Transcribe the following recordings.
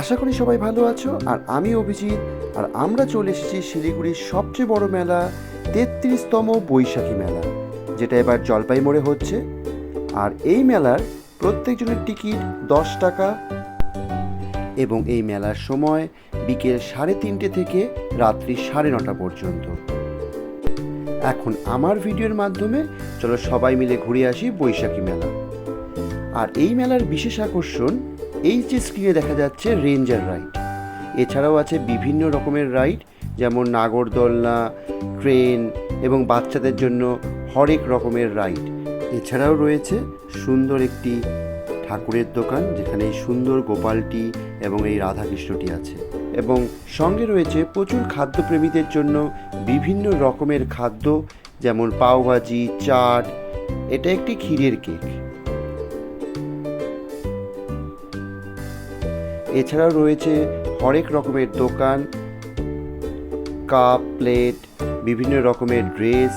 আশা করি সবাই ভালো আছো, আর আমি অভিজিৎ, আর আমরা চলে এসেছি শিলিগুড়ির সবচেয়ে বড় মেলা, তেত্রিশতম বৈশাখী মেলা, যেটা এবার জলপাই মোড়ে হচ্ছে। আর এই মেলার প্রত্যেকজনের টিকিট দশ টাকা, এবং এই মেলার সময় বিকেল সাড়ে তিনটে থেকে রাত্রি সাড়ে নটা পর্যন্ত। এখন আমার ভিডিওর মাধ্যমে চলো সবাই মিলে ঘুরে আসি বৈশাখী মেলা। আর এই মেলার বিশেষ আকর্ষণ এই যে স্ক্রিনে দেখা যাচ্ছে রেঞ্জার রাইড এছাড়াও আছে বিভিন্ন রকমের রাইড যেমন নাগরদোলনা ট্রেন এবং বাচ্চাদের জন্য হরেক রকমের রাইড এছাড়াও রয়েছে সুন্দর একটি ঠাকুরের দোকান, যেখানে এই সুন্দর গোপালটি এবং এই রাধাকৃষ্ণটি আছে। এবং সঙ্গে রয়েছে প্রচুর খাদ্যপ্রেমীদের জন্য বিভিন্ন রকমের খাদ্য, যেমন পাওভাজি, চাট, এটা একটি ক্ষীরের কেক এছাড়াও রয়েছে হরেক রকমের দোকান, কাপ, প্লেট, বিভিন্ন রকমের ড্রেস,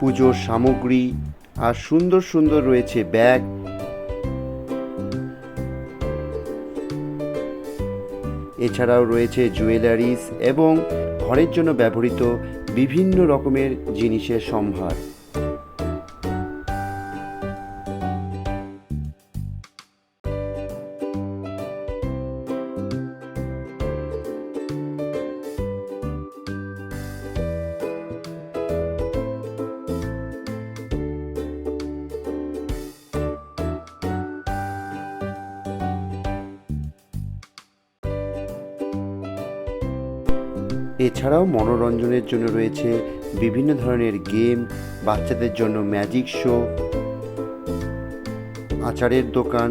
পুজোর সামগ্রী, আর সুন্দর সুন্দর রয়েছে ব্যাগ। এছাড়াও রয়েছে জুয়েলারিস এবং ঘরের জন্য ব্যবহৃত বিভিন্ন রকমের জিনিসের সম্ভার। এছাড়াও মনোরঞ্জনের জন্য রয়েছে বিভিন্ন ধরনের গেম বাচ্চাদের জন্য ম্যাজিক শো আচারের দোকান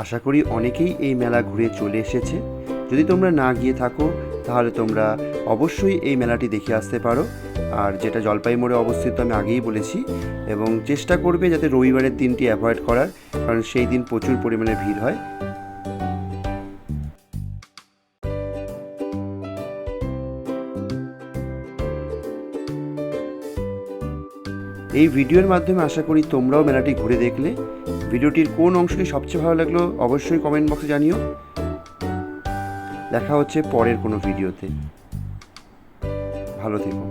আশা করি অনেকেই এই মেলা ঘুরে চলে এসেছে। যদি তোমরা না গিয়ে থাকো, তাহলে তোমরা অবশ্যই এই মেলাটি দেখে আসতে পারো। আর যেটা জলপাই মোড়ে অবস্থিত আমি আগেই বলেছি এবং চেষ্টা করবে যাতে রবিবারের দিনটি অ্যাভয়েড করার, কারণ সেই দিন প্রচুর পরিমাণে ভিড় হয়। এই ভিডিওর মাধ্যমে আশা করি তোমরাও মেলাটি ঘুরে দেখলে। ভিডিওটির কোন অংশটি সবচেয়ে ভালো লাগল অবশ্যই কমেন্ট বক্সে জানিও। দেখা হচ্ছে পরের কোনো ভিডিওতে। ভালো থেকো।